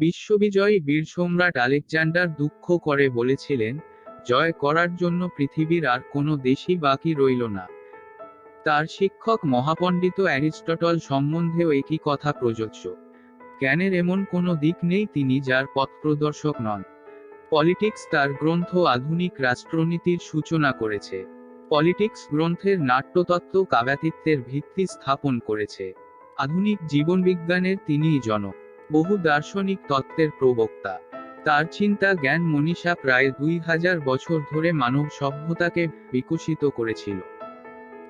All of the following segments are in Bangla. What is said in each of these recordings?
বিশ্ববিজয়ী বীর সম্রাট আলেকজান্ডার দুঃখ করে বলেছিলেন, জয় করার জন্য পৃথিবীর আর কোনো দেশই বাকি রইল না তার শিক্ষক মহাপণ্ডিত অ্যারিস্টটল সম্বন্ধেও একই কথা প্রযোজ্য। জ্ঞানের এমন কোনো দিক নেই তিনি যার পথ প্রদর্শক নন। পলিটিক্স তার গ্রন্থ আধুনিক রাষ্ট্রনীতির সূচনা করেছে। পলিটিক্স গ্রন্থের নাট্যতত্ত্ব কাব্যাতিত্বের ভিত্তি স্থাপন করেছে। আধুনিক জীবনবিজ্ঞানের তিনিই জনক। বহু দার্শনিক তত্ত্বের প্রবক্তা। তার চিন্তা জ্ঞান মনীষা প্রায় দুই হাজার বছর ধরে মানব সভ্যতাকে বিকশিত করেছিল।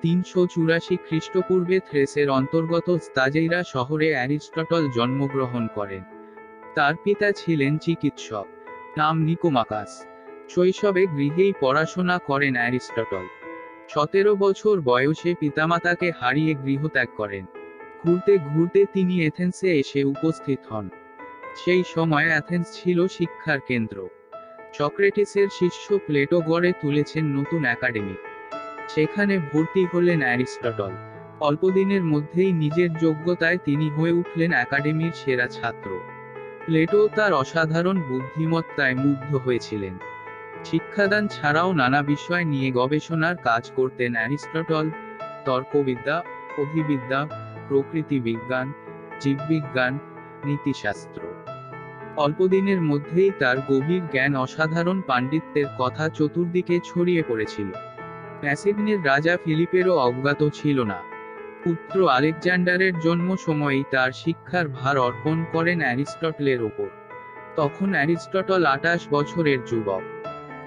তিনশো চুরাশি খ্রিস্টপূর্বে থ্রেসের অন্তর্গত স্তাজেইরা শহরে অ্যারিস্টটল জন্মগ্রহণ করেন। তার পিতা ছিলেন চিকিৎসক, নাম নিকোমাকাস। শৈশবে গৃহেই পড়াশোনা করেন অ্যারিস্টটল। সতেরো বছর বয়সে পিতামাতাকে হারিয়ে গৃহত্যাগ করেন। ঘুরতে ঘুরতে তিনি এথেন্সে এসে উপস্থিত হন। সেই সময় অ্যাথেন্স ছিল শিক্ষার কেন্দ্র। সক্রেটিসের শিষ্য প্লেটো গড়ে তুলেছেন নতুন একাডেমি। সেখানে ভর্তি হলেন অ্যারিস্টটল। অল্পদিনের মধ্যেই নিজের যোগ্যতায় তিনি হয়ে উঠলেন একাডেমির সেরা ছাত্র। প্লেটো তার অসাধারণ বুদ্ধিমত্তায় মুগ্ধ হয়েছিলেন। শিক্ষাদান ছাড়াও নানা বিষয় নিয়ে গবেষণার কাজ করতেন অ্যারিস্টটল, তর্কবিদ্যা, অধিবিদ্যা প্রকৃতি বিজ্ঞান, জীববিজ্ঞান, নীতিশাস্ত্র। অল্পদিনের মধ্যেই তার গভীর জ্ঞান অসাধারণ পাণ্ডিত্যের কথা চতুর্দিকে ছড়িয়ে পড়েছিল। ম্যাসিডনের রাজা ফিলিপেরও অজ্ঞাত ছিল না। পুত্র আলেকজান্ডারের জন্ম সময়েই তার শিক্ষার ভার অর্পণ করেন অ্যারিস্টটলের ওপর। তখন অ্যারিস্টটল আটাশ বছরের যুবক।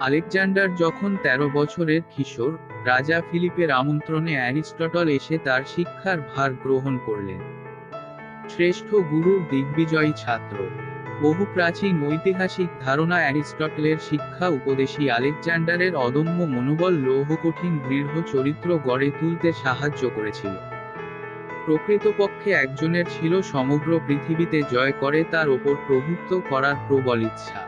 আলেকজান্ডার যখন ১৩ বছরের কিশোর, রাজা ফিলিপের আমন্ত্রণে অ্যারিস্টটল এসে তার শিক্ষার ভার গ্রহণ করলেন। শ্রেষ্ঠ গুরুর দিগ্বিজয়ী ছাত্র। বহু প্রাচীন ঐতিহাসিক ধারণা অ্যারিস্টটলের শিক্ষা উপদেশী আলেকজান্ডারের অদম্য মনোবল লৌহকঠিন দৃঢ় চরিত্র গড়ে তুলতে সাহায্য করেছিল। প্রকৃতপক্ষে একজনের ছিল সমগ্র পৃথিবীতে জয় করে তার ওপর প্রভুত্ব করার প্রবল ইচ্ছা।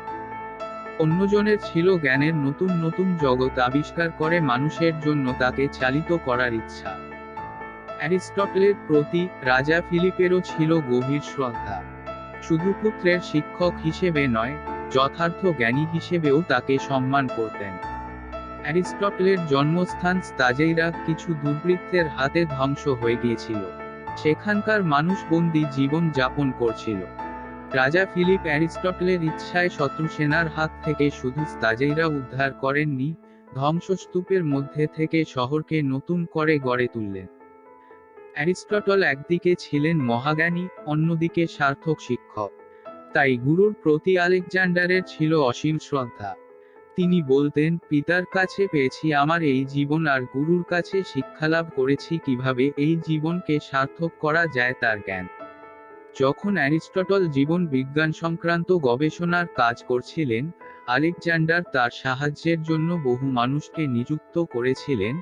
অন্যজনের ছিল জ্ঞানের নতুন নতুন জগৎ আবিষ্কার করে মানুষের জন্য তাকে চালিত করার ইচ্ছা। অ্যারিস্টটলের প্রতি রাজা ফিলিপেরও ছিল গভীর শ্রদ্ধা। শুধু পুত্রের শিক্ষক হিসেবে নয়, যথার্থ জ্ঞানী হিসেবেও তাকে সম্মান করতেন। অ্যারিস্টটলের জন্মস্থান স্তাজেইরা কিছু দুর্বৃত্তের হাতে ধ্বংস হয়ে গিয়েছিল। সেখানকার মানুষ বন্দি জীবন যাপন করছিল। রাজা ফিলিপ অ্যারিস্টটলের ইচ্ছায় শত্রু সেনার হাত থেকে শুধু স্তাজেইরা উদ্ধার করেননি, ধ্বংসস্তূপের মধ্যে থেকে শহরকে নতুন করে গড়ে তুললেন। অ্যারিস্টটল একদিকে ছিলেন মহাজ্ঞানী, অন্যদিকে সার্থক শিক্ষক। তাই গুরুর প্রতি আলেকজান্ডারের ছিল অসীম শ্রদ্ধা। তিনি বলতেন, পিতার কাছে পেয়েছি আমার এই জীবন আর গুরুর কাছে শিক্ষালাভ করেছি কীভাবে এই জীবনকে সার্থক করা যায় তার জ্ঞান। যখন অ্যারিস্টটল জীবন বিজ্ঞান সংক্রান্ত গবেষণার কাজ করছিলেন, আলেকজান্ডার তার সাহায্যের জন্য বহু মানুষকে নিযুক্ত করেছিলেন,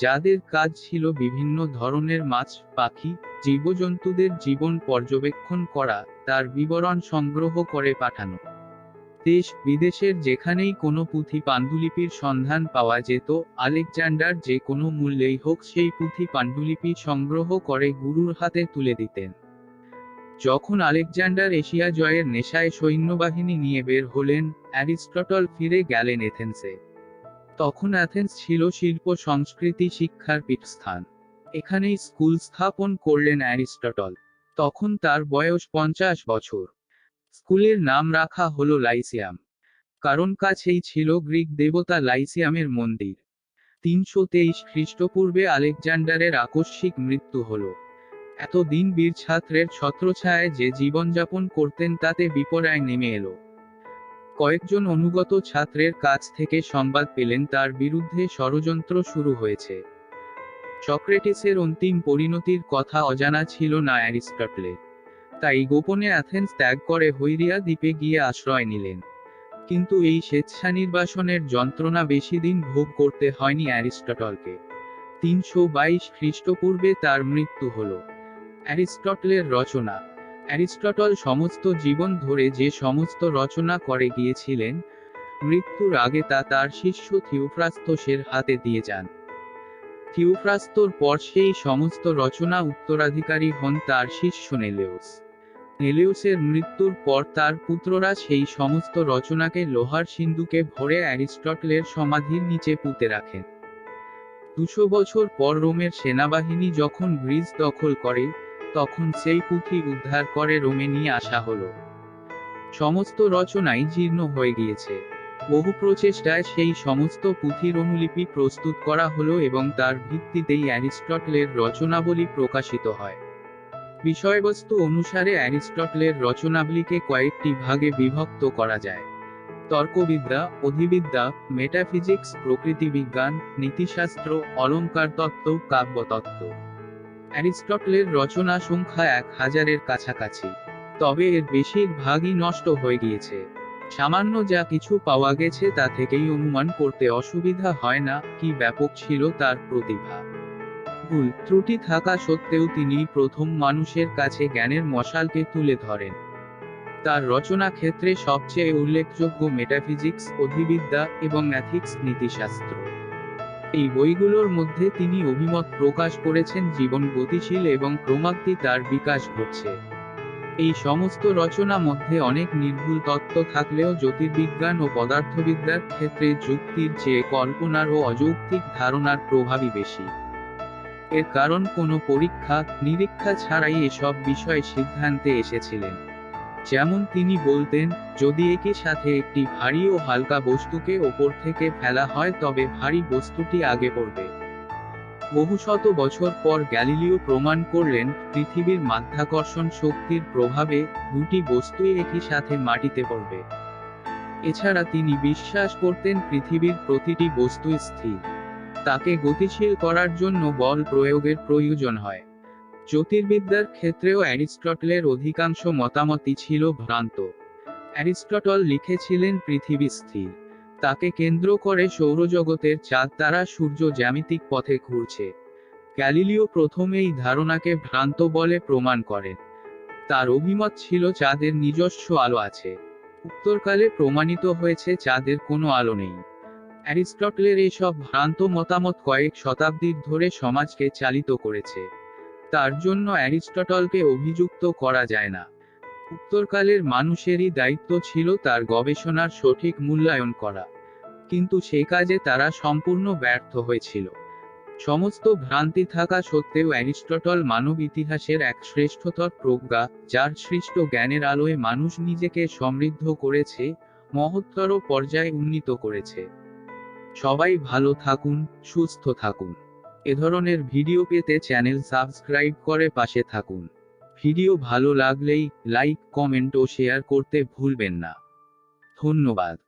যাদের কাজ ছিল বিভিন্ন ধরনের মাছ, পাখি, জীবজন্তুদের জীবন পর্যবেক্ষণ করা, তার বিবরণ সংগ্রহ করে পাঠানো। দেশ বিদেশের যেখানেই কোনো পুঁথি পাণ্ডুলিপির সন্ধান পাওয়া যেত, আলেকজান্ডার যে কোনো মূল্যেই হোক সেই পুঁথি পাণ্ডুলিপি সংগ্রহ করে গুরুর হাতে তুলে দিতেন। যখন আলেকজান্ডার এশিয়া জয়ের নেশায় সৈন্যবাহিনী নিয়ে বের হলেন, অ্যারিস্টটল ফিরে গেলেন এথেন্সে। তখন অ্যাথেন্স ছিল শিল্প, সংস্কৃতি, শিক্ষার পীঠস্থান। এখানেই স্কুল স্থাপন করলেন অ্যারিস্টটল। তখন তার বয়স পঞ্চাশ বছর। স্কুলের নাম রাখা হলো লাইসিয়াম। কারণ কাছেই ছিল গ্রিক দেবতা লাইসিয়ামের মন্দির। তিনশো তেইশ খ্রিস্টপূর্বে আলেকজান্ডারের আকস্মিক মৃত্যু হলো। এতদিন বীর ছাত্রের ছত্রছায়ায় যে জীবনযাপন করতেন তাতে বিপর্যয় নেমে এলো। কয়েকজন অনুগত ছাত্রের কাছ থেকে সংবাদ পেলেন তার বিরুদ্ধে ষড়যন্ত্র শুরু হয়েছে। সক্রেটিসের অন্তিম পরিণতির কথা অজানা ছিল না অ্যারিস্টটলের তাই গোপনে অ্যাথেন্স ত্যাগ করে হৈরিয়া দ্বীপে গিয়ে আশ্রয় নিলেন। কিন্তু এই স্বেচ্ছানির্বাসনের যন্ত্রণা বেশি দিন ভোগ করতে হয়নি অ্যারিস্টটলকে। তিনশো বাইশ খ্রিস্টপূর্বে তার মৃত্যু হল। অ্যারিস্টটলের রচনা। অ্যারিস্টটল সমস্ত জীবন ধরে যে সমস্ত রচনা করে গিয়েছিলেন, মৃত্যুর আগে তা তার শিষ্য থিওফ্রাস্তসের হাতে দিয়ে যান। থিওফ্রাস্তর পর সেই সমস্ত রচনা উত্তরাধিকারী হন তার শিষ্য নেলেউস। নেলেউসের মৃত্যুর পর তার পুত্ররা সেই সমস্ত রচনাকে লোহার সিন্ধুকে ভরে অ্যারিস্টটলের সমাধির নিচে পুঁতে রাখেন। দুশো বছর পর রোমের সেনাবাহিনী যখন গ্রিস দখল করে তখন সেই পুঁথি উদ্ধার করে রোমে নিয়ে আসা হলো। সমস্ত রচনাই জীর্ণ হয়ে গিয়েছে। বহু প্রচেষ্টায় সেই সমস্ত পুঁথির অনুলিপি প্রস্তুত করা হলো এবং তার ভিত্তিতেই অ্যারিস্টটলের রচনাবলী প্রকাশিত হয়। বিষয়বস্তু অনুসারে অ্যারিস্টটলের রচনাবলীকে কয়েকটি ভাগে বিভক্ত করা যায়। তর্কবিদ্যা, অধিবিদ্যা, মেটাফিজিক্স, প্রকৃতিবিজ্ঞান, নীতিশাস্ত্র অলঙ্কার তত্ত্ব কাব্যতত্ত্ব। অ্যারিস্টটলের রচনা সংখ্যা এক হাজারের কাছাকাছি। তবে এর বেশিরভাগই নষ্ট হয়ে গিয়েছে। সামান্য যা কিছু পাওয়া গেছে তা থেকেই অনুমান করতে অসুবিধা হয় না কি ব্যাপক ছিল তার প্রতিভা। ভুল ত্রুটি থাকা সত্ত্বেও তিনি প্রথম মানুষের কাছে জ্ঞানের মশালকে তুলে ধরেন। তার রচনা ক্ষেত্রে সবচেয়ে উল্লেখযোগ্য মেটাফিজিক্স অধিবিদ্যা এবং অ্যাথিক্স নীতিশাস্ত্র। এই বইগুলোর মধ্যে তিনি অভিমত প্রকাশ করেছেন জীবন গতিশীল এবং ক্রমাগতি তার বিকাশ ঘটছে। এই সমস্ত রচনা মধ্যে অনেক নির্ভুল তত্ত্ব থাকলেও জ্যোতির্বিজ্ঞান ও পদার্থবিদ্যার ক্ষেত্রে যুক্তির চেয়ে কল্পনার ও অযৌক্তিক ধারণার প্রভাবই বেশি। এর কারণ কোনো পরীক্ষা, নিরীক্ষা ছাড়াই এসব বিষয়ে সিদ্ধান্তে এসেছিলেন। যেমন তিনি বলতেন, যদি একই সাথে একটি ভারী ও হালকা বস্তুকে ওপর থেকে ফেলা হয়, তবে ভারী বস্তুটি আগে পড়বে। বহু শত বছর পর গ্যালিলিও প্রমাণ করলেন, পৃথিবীর মাধ্যাকর্ষণ শক্তির প্রভাবে দুটি বস্তুই একই সাথে মাটিতে পড়বে। এছাড়া তিনি বিশ্বাস করতেন, পৃথিবীর প্রতিটি বস্তুই স্থির। তাকে গতিশীল করার জন্য বল প্রয়োগের প্রয়োজন হয়। জ্যোতির্বিদ্যার ক্ষেত্রেও অ্যারিস্টটলের অধিকাংশ মতামতই ছিল ভ্রান্ত। অ্যারিস্টটল লিখেছিলেন পৃথিবী স্থির। তাকে কেন্দ্র করে সৌরজগতের চাঁদ তারা সূর্য জ্যামিতিক পথে ঘুরছে। গ্যালিলিও প্রথমে এই ধারণাকে ভ্রান্ত বলে প্রমাণ করেন। তার অভিমত ছিল চাঁদের নিজস্ব আলো আছে। উত্তরকালে প্রমাণিত হয়েছে চাঁদের কোনো আলো নেই। অ্যারিস্টটলের এসব ভ্রান্ত মতামত কয়েক শতাব্দীর ধরে সমাজকে চালিত করেছে। তার জন্য অ্যারিস্টটলকে অভিযুক্ত করা যায় না। উত্তরকালের মানুষেরই দায়িত্ব ছিল তার গবেষণার সঠিক মূল্যায়ন করা। কিন্তু সে কাজে তারা সম্পূর্ণ ব্যর্থ হয়েছিল। সমস্ত ভ্রান্তি থাকা সত্ত্বেও অ্যারিস্টটল মানব ইতিহাসের এক শ্রেষ্ঠতর প্রজ্ঞা, যার সৃষ্ট জ্ঞানের আলোয় মানুষ নিজেকে সমৃদ্ধ করেছে, মহত্তর পর্যায়ে উন্নীত করেছে। সবাই ভালো থাকুন, সুস্থ থাকুন। এ ধরনের ভিডিও পেতে চ্যানেল সাবস্ক্রাইব করে পাশে থাকুন। ভিডিও ভালো লাগলেই লাইক, কমেন্ট ও শেয়ার করতে ভুলবেন না। ধন্যবাদ।